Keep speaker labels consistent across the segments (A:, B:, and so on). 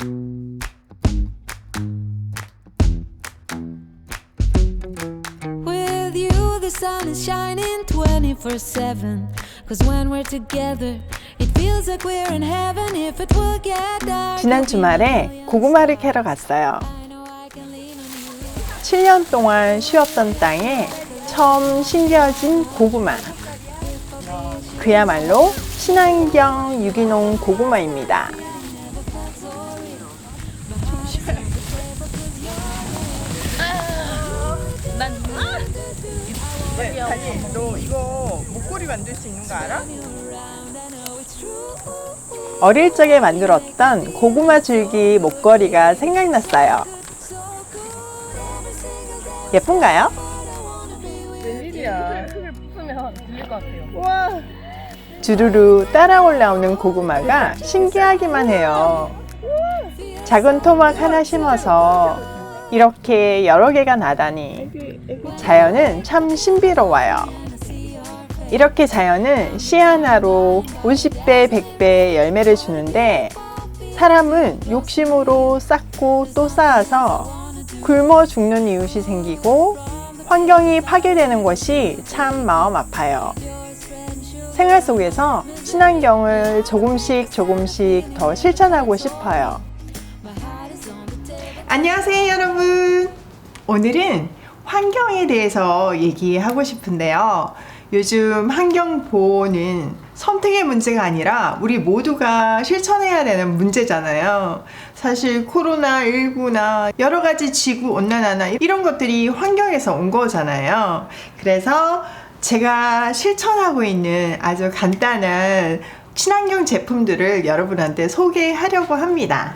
A: With you, the sun is shining 24 7. Cause when we're together, it feels like we're in heaven. If it will get dark,
B: 지난 주말에 고구마를 캐러 갔어요.
A: I know I can lean on you.
B: 7년 동안 쉬었던 땅에 처음 심겨진 고구마. 그야말로 친환경 유기농 고구마입니다. 네, 다니, 너 이거 목걸이 만들 수 있는 거 알아? 어릴 적에 만들었던 고구마 줄기 목걸이가 생각났어요. 예쁜가요?
C: 웬일이야. 크게 부수면 들릴 것 같아요.
B: 와 주르르 따라 올라오는 고구마가 신기하기만 해요. 작은 토막 하나 심어서 이렇게 여러 개가 나다니 자연은 참 신비로워요. 이렇게 자연은 씨 하나로 50배, 100배 열매를 주는데 사람은 욕심으로 쌓고 또 쌓아서 굶어 죽는 이웃이 생기고 환경이 파괴되는 것이 참 마음 아파요. 생활 속에서 친환경을 조금씩 조금씩 더 실천하고 싶어요. 안녕하세요, 여러분. 오늘은 환경에 대해서 얘기하고 싶은데요. 요즘 환경 보호는 선택의 문제가 아니라 우리 모두가 실천해야 되는 문제잖아요. 사실 코로나19나 여러 가지 지구 온난화나 이런 것들이 환경에서 온 거잖아요. 그래서 제가 실천하고 있는 아주 간단한 친환경 제품들을 여러분한테 소개하려고 합니다.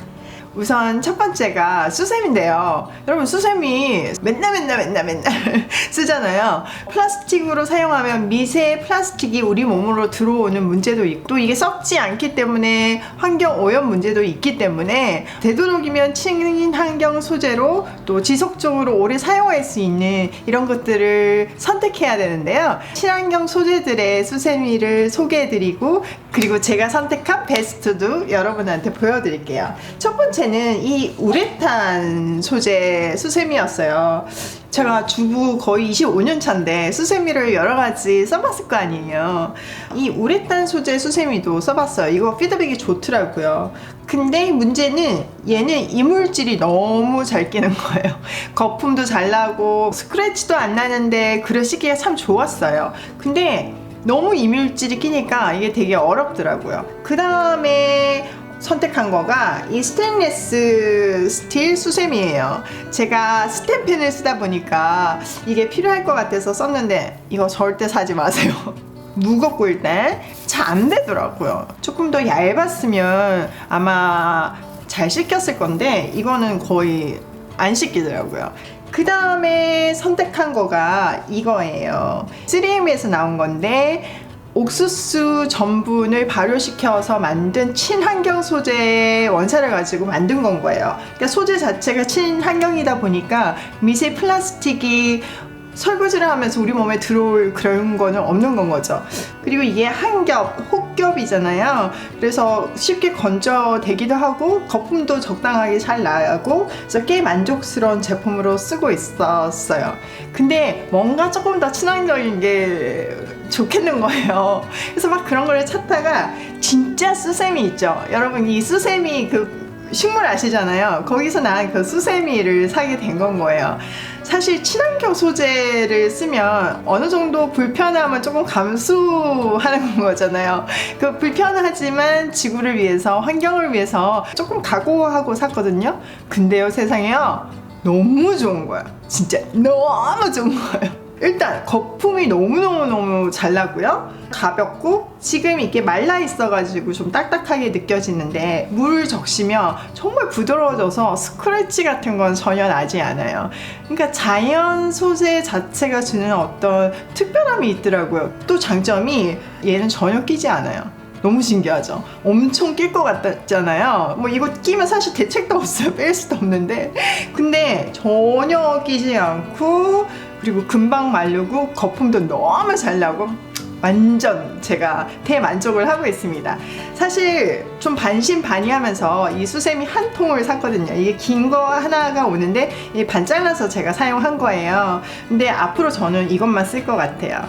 B: 우선 첫 번째가 수세미인데요. 여러분 수세미 맨날 맨날 맨날 맨날 쓰잖아요. 플라스틱으로 사용하면 미세 플라스틱이 우리 몸으로 들어오는 문제도 있고 또 이게 썩지 않기 때문에 환경 오염 문제도 있기 때문에 되도록이면 친환경 소재로 또 지속적으로 오래 사용할 수 있는 이런 것들을 선택해야 되는데요. 친환경 소재들의 수세미를 소개해드리고 그리고 제가 선택한 베스트도 여러분한테 보여드릴게요. 첫 번째는 이 우레탄 소재 수세미였어요. 제가 주부 거의 25년 차인데 수세미를 여러 가지 써봤을 거 아니에요. 이 우레탄 소재 수세미도 써봤어요. 이거 피드백이 좋더라고요. 근데 문제는 얘는 이물질이 너무 잘 끼는 거예요. 거품도 잘 나고 스크래치도 안 나는데 그러시기가 참 좋았어요. 근데 너무 이물질이 끼니까 이게 되게 어렵더라고요. 그 다음에 선택한 거가 이 스테인레스 스틸 수세미예요. 제가 스텐펜을 쓰다 보니까 이게 필요할 것 같아서 썼는데 이거 절대 사지 마세요. 무겁고 일단 잘 안 되더라고요. 조금 더 얇았으면 아마 잘 씻겼을 건데 이거는 거의 안 씻기더라고요. 그 다음에 선택한 거가 이거예요. 3M에서 나온 건데 옥수수 전분을 발효시켜서 만든 친환경 소재의 원사를 가지고 만든 건 거예요. 그러니까 소재 자체가 친환경이다 보니까 미세 플라스틱이 설거지를 하면서 우리 몸에 들어올 그런 거는 없는 건 거죠. 그리고 이게 한 겹, 혹 겹이잖아요. 그래서 쉽게 건져되기도 하고 거품도 적당하게 잘 나고 그래서 꽤 만족스러운 제품으로 쓰고 있었어요. 근데 뭔가 조금 더 친환경인 게 좋겠는 거예요. 그래서 막 그런 걸 찾다가 진짜 수세미 있죠. 여러분 이 수세미 그 식물 아시잖아요. 거기서 난 그 수세미를 사게 된 건 거예요. 사실 친환경 소재를 쓰면 어느 정도 불편함은 조금 감수하는 거잖아요. 그 불편하지만 지구를 위해서 환경을 위해서 조금 각오하고 샀거든요. 근데요 세상에요 너무 좋은 거야. 진짜 너무 좋은 거예요. 일단 거품이 너무너무너무 잘 나고요. 가볍고 지금 이게 말라 있어가지고 좀 딱딱하게 느껴지는데 물 적시면 정말 부드러워져서 스크래치 같은 건 전혀 나지 않아요. 그러니까 자연 소재 자체가 주는 어떤 특별함이 있더라고요. 또 장점이 얘는 전혀 끼지 않아요. 너무 신기하죠? 엄청 낄 것 같잖아요. 뭐 이거 끼면 사실 대책도 없어요. 뺄 수도 없는데. 근데 전혀 끼지 않고 그리고 금방 마르고 거품도 너무 잘 나고 완전 제가 대만족을 하고 있습니다. 사실 좀 반신반의하면서 이 수세미 한 통을 샀거든요. 이게 긴 거 하나가 오는데 이반 잘라서 제가 사용한 거예요. 근데 앞으로 저는 이것만 쓸 것 같아요.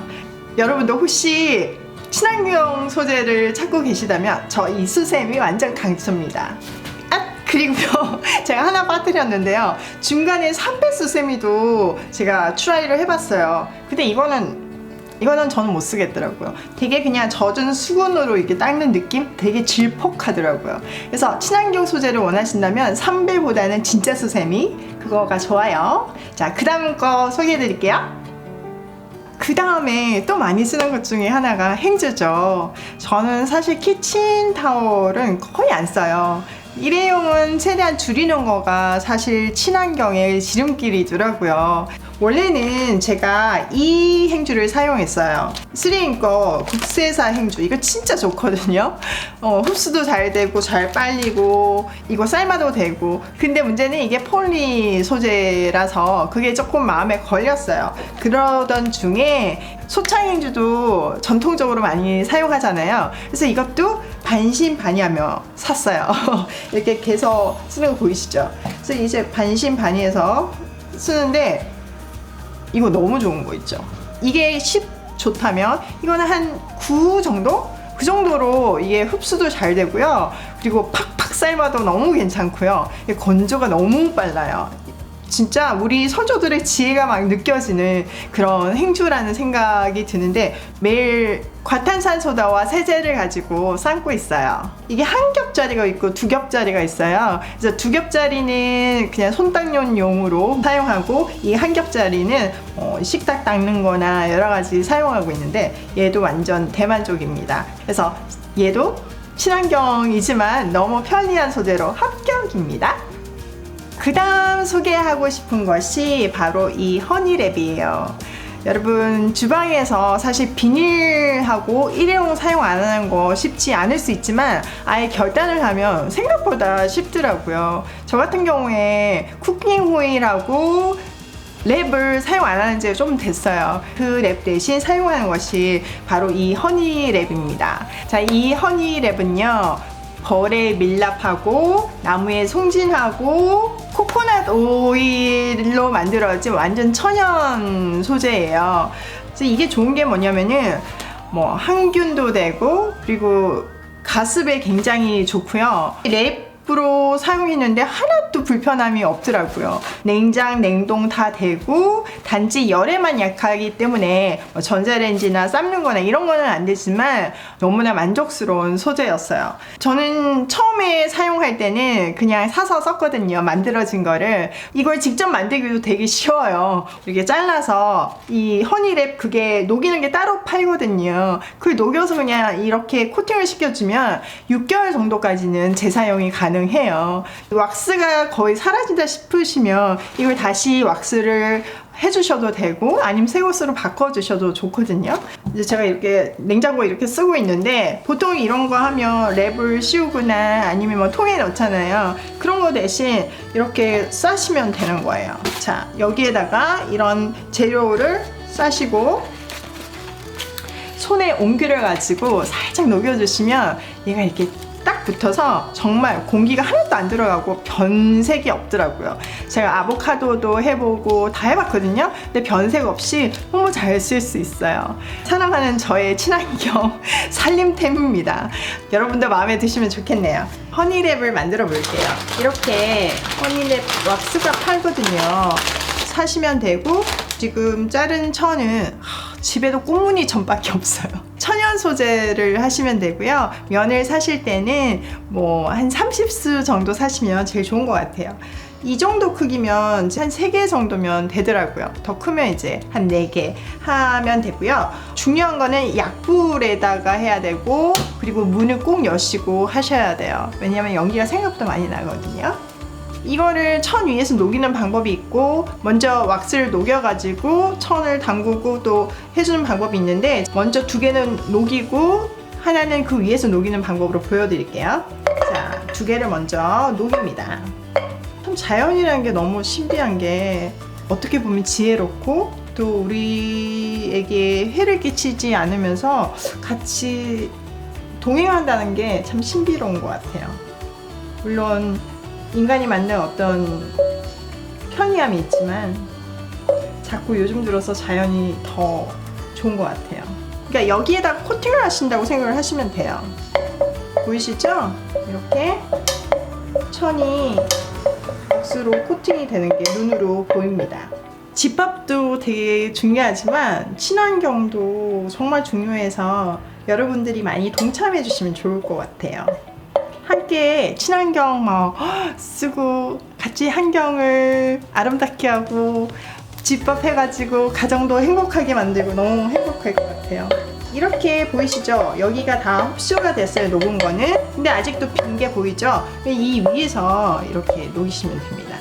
B: 여러분도 혹시 친환경 소재를 찾고 계시다면 저 이 수세미 완전 강추입니다. 아 그리고요 제가 하나 빠뜨렸는데요. 중간에 삼배 수 세미도 제가 트라이를 해봤어요. 근데 이거는 이거는 저는 못 쓰겠더라고요. 되게 그냥 젖은 수건으로 이렇게 닦는 느낌? 되게 질퍽하더라고요. 그래서 친환경 소재를 원하신다면 삼배보다는 진짜 수세미 그거가 좋아요. 자 그 다음 거 소개해 드릴게요. 그 다음에 또 많이 쓰는 것 중에 하나가 행주죠. 저는 사실 키친 타월은 거의 안 써요. 일회용은 최대한 줄이는 거가 사실 친환경의 지름길이더라고요. 원래는 제가 이 행주를 사용했어요. 3인 거 국세사 행주. 이거 진짜 좋거든요. 어, 흡수도 잘 되고 잘 빨리고 이거 삶아도 되고. 근데 문제는 이게 폴리 소재라서 그게 조금 마음에 걸렸어요. 그러던 중에 소창 행주도 전통적으로 많이 사용하잖아요. 그래서 이것도 반신반의하며 샀어요. 이렇게 개서 쓰는 거 보이시죠? 그래서 이제 반신반의해서 쓰는데 이거 너무 좋은 거 있죠. 이게 10 좋다면 이거는 한 9 정도? 그 정도로 이게 흡수도 잘 되고요. 그리고 팍팍 삶아도 너무 괜찮고요. 건조가 너무 빨라요. 진짜 우리 선조들의 지혜가 막 느껴지는 그런 행주라는 생각이 드는데 매일 과탄산소다와 세제를 가지고 삶고 있어요. 이게 한 겹짜리가 있고 두 겹짜리가 있어요. 그래서 두 겹짜리는 그냥 손닦용용으로 사용하고 이 한 겹짜리는 어, 식탁 닦는 거나 여러 가지 사용하고 있는데 얘도 완전 대만족입니다. 그래서 얘도 친환경이지만 너무 편리한 소재로 합격입니다. 그 다음 소개하고 싶은 것이 바로 이 허니랩이에요. 여러분 주방에서 사실 비닐하고 일회용 사용 안 하는 거 쉽지 않을 수 있지만 아예 결단을 하면 생각보다 쉽더라고요. 저 같은 경우에 쿠킹 호일하고 랩을 사용 안 하는 지 좀 됐어요. 그 랩 대신 사용하는 것이 바로 이 허니랩입니다. 자, 이 허니랩은요. 벌에 밀랍하고 나무에 송진하고 코코넛 오일로 만들어진 완전 천연 소재예요. 그래서 이게 좋은 게 뭐냐면은 뭐 항균도 되고 그리고 가습에 굉장히 좋고요. 랩 으로 사용했는데 하나도 불편함이 없더라고요. 냉장, 냉동 다 되고 단지 열에만 약하기 때문에 뭐 전자레인지나 삶는 거나 이런 거는 안 되지만 너무나 만족스러운 소재였어요. 저는 처음에 사용할 때는 그냥 사서 썼거든요. 만들어진 거를. 이걸 직접 만들기도 되게 쉬워요. 이렇게 잘라서 이 허니랩 그게 녹이는 게 따로 팔거든요. 그걸 녹여서 그냥 이렇게 코팅을 시켜주면 6개월 정도까지는 재사용이 가능해요. 왁스가 거의 사라진다 싶으시면 이걸 다시 왁스를 해주셔도 되고 아니면 새 옷으로 바꿔주셔도 좋거든요. 이제 제가 이렇게 냉장고에 이렇게 쓰고 있는데 보통 이런 거 하면 랩을 씌우거나 아니면 뭐 통에 넣잖아요. 그런 거 대신 이렇게 싸시면 되는 거예요. 자 여기에다가 이런 재료를 싸시고 손에 옹기를 가지고 살짝 녹여주시면 얘가 이렇게 딱 붙어서 정말 공기가 하나도 안 들어가고 변색이 없더라고요. 제가 아보카도도 해보고 다 해봤거든요. 근데 변색 없이 너무 잘 쓸 수 있어요. 사랑하는 저의 친환경 살림템입니다. 여러분도 마음에 드시면 좋겠네요. 허니랩을 만들어 볼게요. 이렇게 허니랩 왁스가 팔거든요. 사시면 되고 지금 자른 천은 하, 집에도 꽃무늬 전밖에 없어요. 천연 소재를 하시면 되고요. 면을 사실 때는 뭐 한 30수 정도 사시면 제일 좋은 것 같아요. 이 정도 크기면 한 3개 정도면 되더라고요. 더 크면 이제 한 4개 하면 되고요. 중요한 거는 약불에다가 해야 되고 그리고 문을 꼭 여시고 하셔야 돼요. 왜냐면 연기가 생각보다 많이 나거든요. 이거를 천 위에서 녹이는 방법이 있고 먼저 왁스를 녹여가지고 천을 담그고 또 해주는 방법이 있는데 먼저 두 개는 녹이고 하나는 그 위에서 녹이는 방법으로 보여드릴게요. 자, 두 개를 먼저 녹입니다. 참 자연이라는 게 너무 신비한 게 어떻게 보면 지혜롭고 또 우리에게 해를 끼치지 않으면서 같이 동행한다는 게 참 신비로운 것 같아요. 물론 인간이 만든 어떤 편리함이 있지만 자꾸 요즘 들어서 자연이 더 좋은 것 같아요. 그러니까 여기에다 코팅을 하신다고 생각을 하시면 돼요. 보이시죠? 이렇게 천이 억수로 코팅이 되는 게 눈으로 보입니다. 집합도 되게 중요하지만 친환경도 정말 중요해서 여러분들이 많이 동참해 주시면 좋을 것 같아요. 함께 친환경 막 쓰고 같이 환경을 아름답게 하고 집합해가지고 가정도 행복하게 만들고 너무 행복할 것 같아요. 이렇게 보이시죠? 여기가 다 흡수가 됐어요, 녹은 거는. 근데 아직도 빈 게 보이죠? 이 위에서 이렇게 녹이시면 됩니다.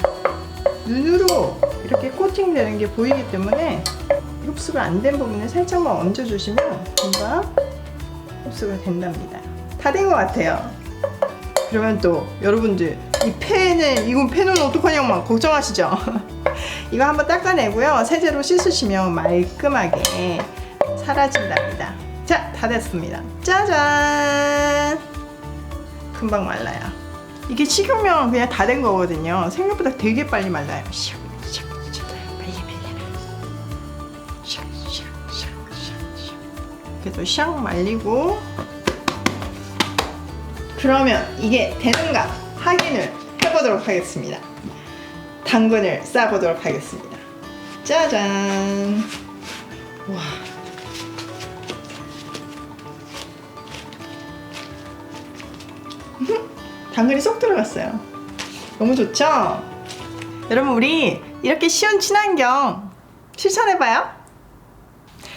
B: 눈으로 이렇게 코팅되는 게 보이기 때문에 흡수가 안 된 부분을 살짝만 얹어주시면 금방 흡수가 된답니다. 다 된 것 같아요. 그러면 또 여러분들 이 펜은 이건 펜은 어떡하냐고 막 걱정하시죠? 이거 한번 닦아내고요. 세제로 씻으시면 말끔하게 사라진답니다. 자, 다 됐습니다. 짜잔! 금방 말라요. 이게 식으면 그냥 다 된 거거든요. 생각보다 되게 빨리 말라요. 샥, 샥, 샥. 빨리, 빨리. 샥, 샥, 샥, 샥, 샥. 그래도 샥 말리고 그러면 이게 되는가 확인을 해보도록 하겠습니다. 당근을 싸보도록 하겠습니다. 짜잔. 와. 당근이 쏙 들어갔어요. 너무 좋죠? 여러분 우리 이렇게 쉬운 친환경 실천해봐요.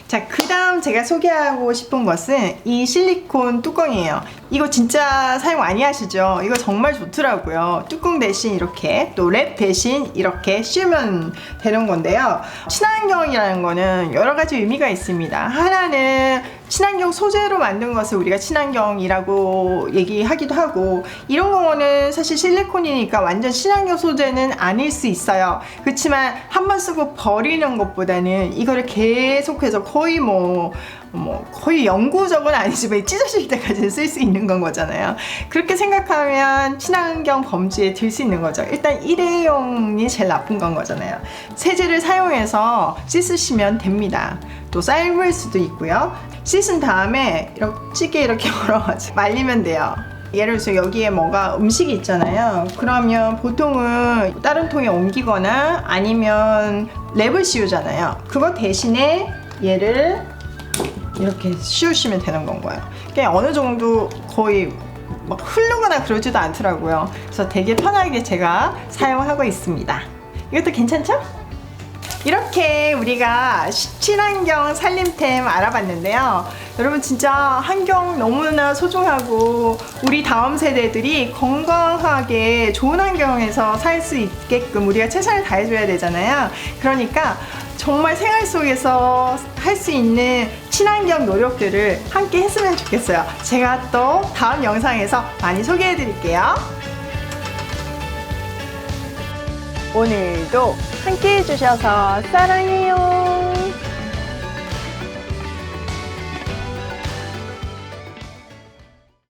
B: 자, 그 다음 제가 소개하고 싶은 것은 이 실리콘 뚜껑이에요. 이거 진짜 사용 많이 하시죠? 이거 정말 좋더라고요. 뚜껑 대신 이렇게, 또 랩 대신 이렇게 씌우면 되는 건데요. 친환경이라는 거는 여러 가지 의미가 있습니다. 하나는 친환경 소재로 만든 것을 우리가 친환경이라고 얘기하기도 하고, 이런 거는 사실 실리콘이니까 완전 친환경 소재는 아닐 수 있어요. 그렇지만 한 번 쓰고 버리는 것보다는 이거를 계속해서 거의 뭐, 뭐 거의 영구적은 아니지만 찢어질 때까지 쓸 수 있는 건 거잖아요. 그렇게 생각하면 친환경 범주에 들 수 있는 거죠. 일단 일회용이 제일 나쁜 건 거잖아요. 세제를 사용해서 씻으시면 됩니다. 또 삶을 수도 있고요. 씻은 다음에 이렇게 찌개 이렇게 걸어가지고 말리면 돼요. 예를 들어서 여기에 뭐가 음식이 있잖아요. 그러면 보통은 다른 통에 옮기거나 아니면 랩을 씌우잖아요. 그거 대신에 얘를 이렇게 씌우시면 되는 건가요. 그냥 어느 정도 거의 막 흐르거나 그러지도 않더라고요. 그래서 되게 편하게 제가 사용하고 있습니다. 이것도 괜찮죠? 이렇게 우리가 시- 친환경 살림템 알아봤는데요. 여러분 진짜 환경 너무나 소중하고 우리 다음 세대들이 건강하게 좋은 환경에서 살 수 있게끔 우리가 최선을 다해줘야 되잖아요. 그러니까 정말 생활 속에서 할 수 있는 친환경 노력들을 함께 했으면 좋겠어요. 제가 또 다음 영상에서 많이 소개해 드릴게요. 오늘도 함께 해주셔서 사랑해요.